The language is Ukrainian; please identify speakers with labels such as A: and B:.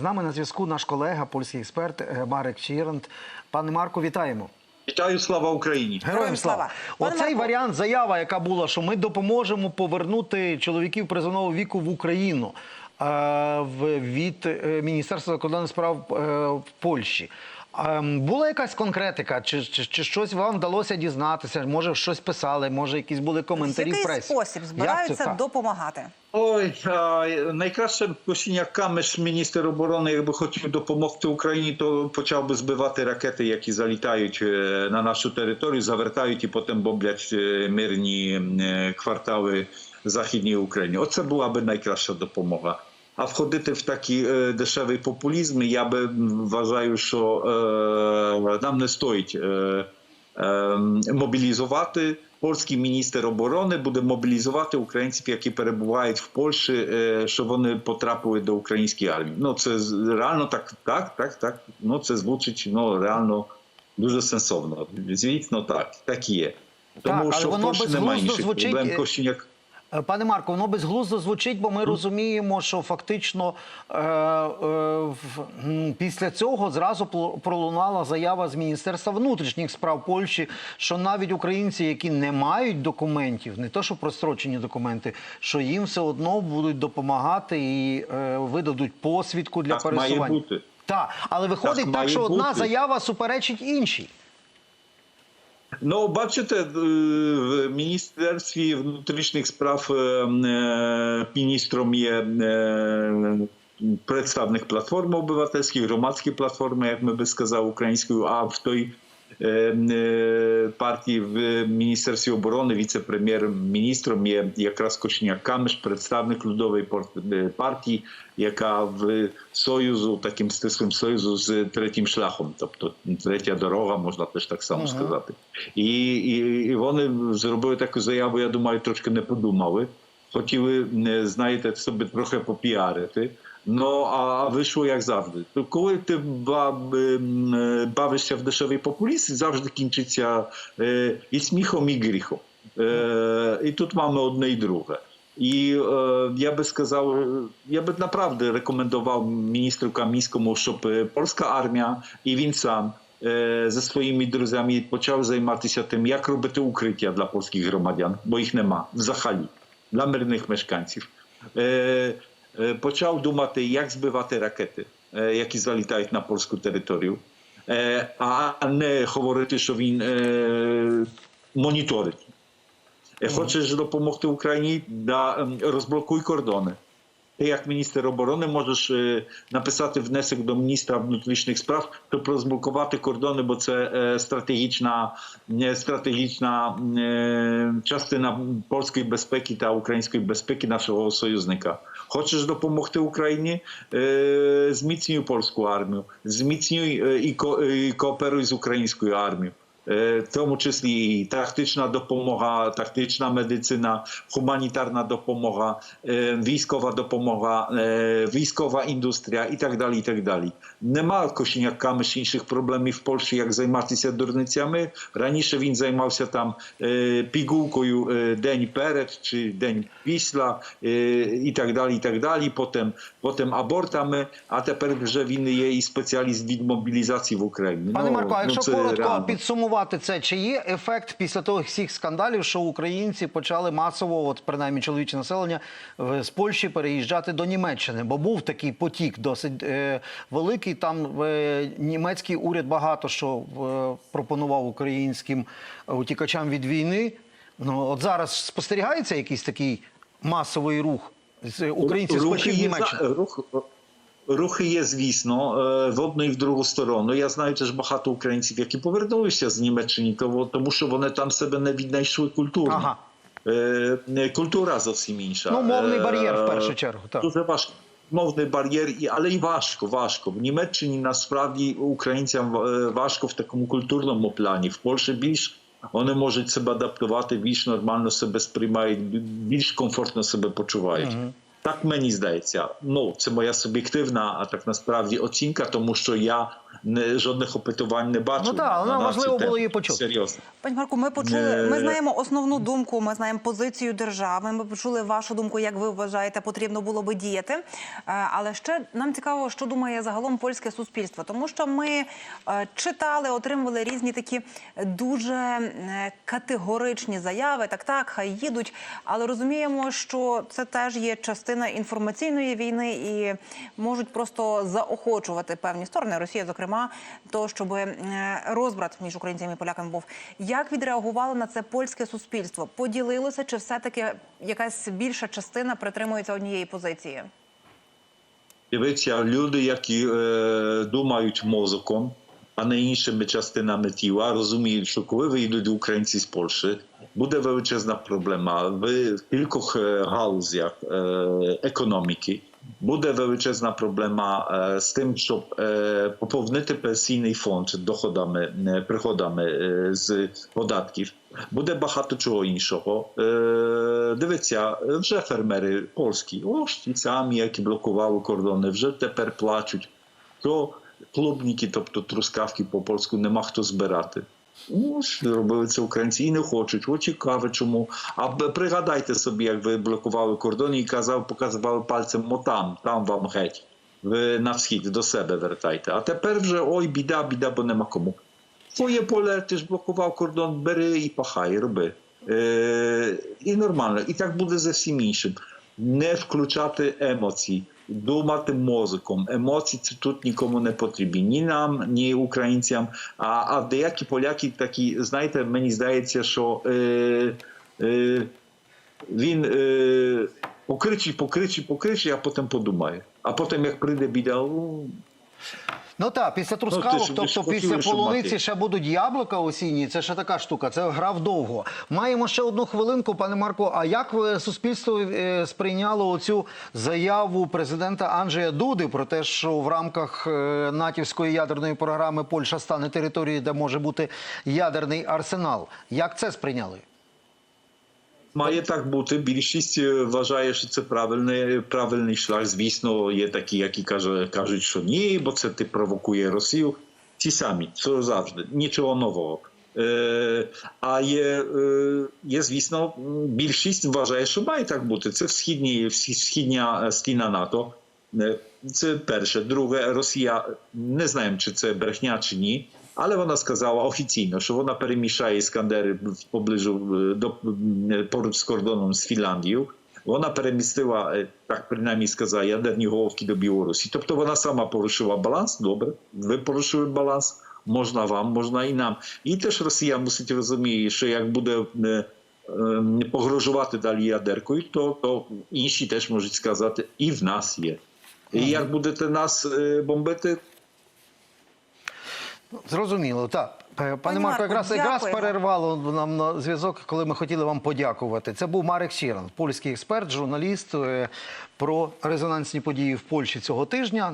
A: З нами на зв'язку наш колега, польський експерт е, Марек Чірант. Пане Марко, вітаємо.
B: Вітаю, слава Україні!
A: Героям слава!
C: слава.
A: Оцей
C: Марко.
A: варіант, заява, яка була, що ми допоможемо повернути чоловіків призовного віку в Україну е, від е, Міністерства закордонних справ в Польщі. Е, Була якась конкретика, чи, чи, чи щось вам вдалося дізнатися? Може, щось писали, може, якісь були
C: В
A: коментарі в
C: який спосіб збираються допомагати?
B: Ой, а, найкраще Косіняк Камеш, міністр оборони, якби хотів допомогти Україні, то почав би збивати ракети, які залітають е, на нашу територію, завертають і потім бомблять е, мирні е, квартали Західній України. Оце була би найкраща допомога. А входити в такий е, дешевий популізм, я би вважаю, що е, нам не стоїть е, е, мобілізувати. Польський міністр оборони буде мобілізувати українців, які перебувають в Польщі, е, щоб вони потрапили до української армії. Ну це реально так, так, так, так. Ну це звучить ну реально дуже сенсовно. Звісно, так, так і є. Тому
A: але
B: що в
A: воно
B: Польщі немає інших
A: звучить,
B: проблем. Кошеняк
A: Е, Пане Марко, воно безглуздо звучить, бо ми розуміємо, що фактично е, е, після цього зразу пролунала заява з Міністерства внутрішніх справ Польщі, що навіть українці, які не мають документів, не то що прострочені документи, що їм все одно будуть допомагати і е, видадуть посвідку для
B: Так має
A: пересування.
B: бути.
A: Так, але виходить так,
B: має
A: що одна заява суперечить іншій.
B: Ну, бачите, е, в Міністерстві внутрішніх справ е, е, міністром є е, представник платформи обивательської, громадської платформи, як ми би сказали українською, а в той е, е, партії в Міністерстві оборони віце-прем'єр-міністром є якраз Кошняк Камиш, представник Людової е, партії, яка в союзу, таким стислим союзу з третім шляхом, тобто третя дорога, можна теж так само сказати. І, і, і вони зробили таку заяву, я думаю, трошки не подумали. Хотіли, знаєте, собі трохи попіарити. Ну, а вийшло як завжди. То коли ти ба- ем, е, бавишся в дешевий популізм, завжди кінчиться е, і сміхом, і гріхом. Е, і тут маємо одне і друге. І е, я би сказав, е, я би направду рекомендував міністру Камінському, щоб е, польська армія і він сам е, зі своїми друзями почав займатися тим, як робити укриття для польських громадян, бо їх нема взагалі для мирних мешканців. Е, е, почав думати, як збивати ракети, е, які залітають на польську територію, е, а не говорити, що він е, моніторить. Е, Хочеш допомогти Україні, да, ем, розблокуй кордони. Ти як міністр оборони можеш е, написати внесок до міністра внутрішніх справ, щоб розблокувати кордони, бо це е, стратегічна, е, стратегічна частина польської безпеки та української безпеки нашого союзника. Хочеш допомогти Україні? Зміцнюй польську армію, зміцнюй і кооперуй з українською армією. Е, в тому числі і тактична допомога, тактична медицина, гуманітарна допомога, е, військова допомога, е, військова індустрія і так далі. і так далі. Нема Кошеняк Камиш інших проблемів в Польщі, як займатися дурницями. Раніше він займався там е, пігулкою е, день перед чи день після е, і так далі. і так далі. Потім, потім абортами, а тепер вже він є і спеціаліст від мобілізації в Україні.
A: Пане
B: Ну,
A: Марко, а
B: ну,
A: якщо
B: це
A: коротко
B: реально.
A: Підсумувати це, чи є ефект після того всіх скандалів, що українці почали масово, от принаймні чоловіче населення, з Польщі переїжджати до Німеччини? Бо був такий потік досить е, великий. Там е, німецький уряд багато що е, пропонував українським утікачам від війни. Ну от зараз спостерігається якийсь такий масовий рух українців з Польщі в Німеччину?
B: рух, рухи є, звісно, е, в одну і в другу сторону. Я знаю теж багато українців, які повернулися з Німеччини, тому що вони там себе не віднайшли культурно.
A: Ага.
B: Е, Культура зовсім інша.
A: Ну, мовний
B: Е,
A: бар'єр в першу чергу. Так.
B: Дуже важко. Мовний бар'єр, але і важко, важко. В Німеччині насправді українцям е, важко в такому культурному плані. В Польщі більш вони можуть себе адаптувати, більш нормально себе сприймають, більш комфортно себе почувають. Так мені здається. Ну, це моя суб'єктивна, а так насправді оцінка, тому що я не, жодних опитувань не бачив.
A: Ну так, але
B: на- на
A: важливо було її почути.
B: Серйозно.
C: Пані Марку, ми почули.
B: Е,
C: Ми знаємо основну думку. Ми знаємо позицію держави. Ми почули вашу думку, як ви вважаєте, потрібно було би діяти. Е, Але ще нам цікаво, що думає загалом польське суспільство, тому що ми е, читали, отримували різні такі дуже категоричні заяви. Так, так, хай їдуть. Але розуміємо, що це теж є частина інформаційної війни і можуть просто заохочувати певні сторони, Росія, зокрема, то щоб е, розбрат між українцями і поляками був. Як відреагувало на це польське суспільство? Поділилося, чи все-таки якась більша частина притримується однієї позиції?
B: Дивіться, люди, які е, думають мозоком, а не іншими частинами тіла, розуміють, що коли вийдуть українці з Польщі, буде величезна проблема в кількох галузях економіки. Буде величезна проблема з тим, щоб поповнити пенсійний фонд доходами, приходами з податків. Буде багато чого іншого. Дивіться, вже фермери польські, ось ті самі, які блокували кордони, вже тепер плачуть. То клубніки, тобто трускавки по польську, нема хто збирати. Робили це українці і не хочуть. О, цікаво, чому. А пригадайте собі, як ви блокували кордон і казав, показували пальцем, мо там, вам геть. Ви на схід до себе вертайте. А тепер вже ой, біда, біда, бо нема кому. Твоє поле, ти ж блокував кордон, бери і пахай, роби. Е, і нормально. І так буде за всім іншим. Не включати емоції, думати мозком. Емоції це тут нікому не потрібні. Ні нам, ні українцям. А, а деякі поляки такі, знаєте, мені здається, що е, е, він е, покричить, покричить, покричить, а потім подумає. А потім, як прийде біда, «О,
A: Ну так, після
B: ти
A: трускавок,
B: ж
A: тобто
B: хотіли,
A: після
B: щоб
A: полуниці
B: мати.
A: ще будуть яблука осінні. Це ще така штука. Це грав довго. Маємо ще одну хвилинку, пане Марко. А як ви суспільство е, сприйняло оцю заяву президента Анджея Дуди про те, що в рамках е, натівської ядерної програми Польща стане територією, де може бути ядерний арсенал? Як це сприйняли?
B: Має так бути. Більшість е, вважає, що це правильний, правильний шлях. Звісно, є такі, які каже, кажуть, що ні, бо це ти провокує Росію. Ті самі, це завжди, нічого нового. Е, а є, е, є, звісно, більшість вважає, що має так бути. Це східні, всі- східня е, стіна НАТО. Е, Це перше. Друге, Росія не знаємо, чи це брехня, чи ні. Але вона сказала офіційно, що вона перемішає іскандери в- поближу до поруч з кордоном з Фінляндією. Вона перемістила, так принаймні сказала, ядерні головки до Білорусі. Тобто вона сама порушила баланс. Добре, ви порушили баланс. Можна вам, можна і нам. І теж Росія мусить розуміти, що як буде погрожувати далі ядеркою, то, то інші теж можуть сказати, і в нас є. І як будете нас бомбити,
A: Зрозуміло, так. Пане Марко, якраз, якраз перервало нам на зв'язок, коли ми хотіли вам подякувати. Це був Марек Сіран, польський експерт, журналіст е, про резонансні події в Польщі цього тижня.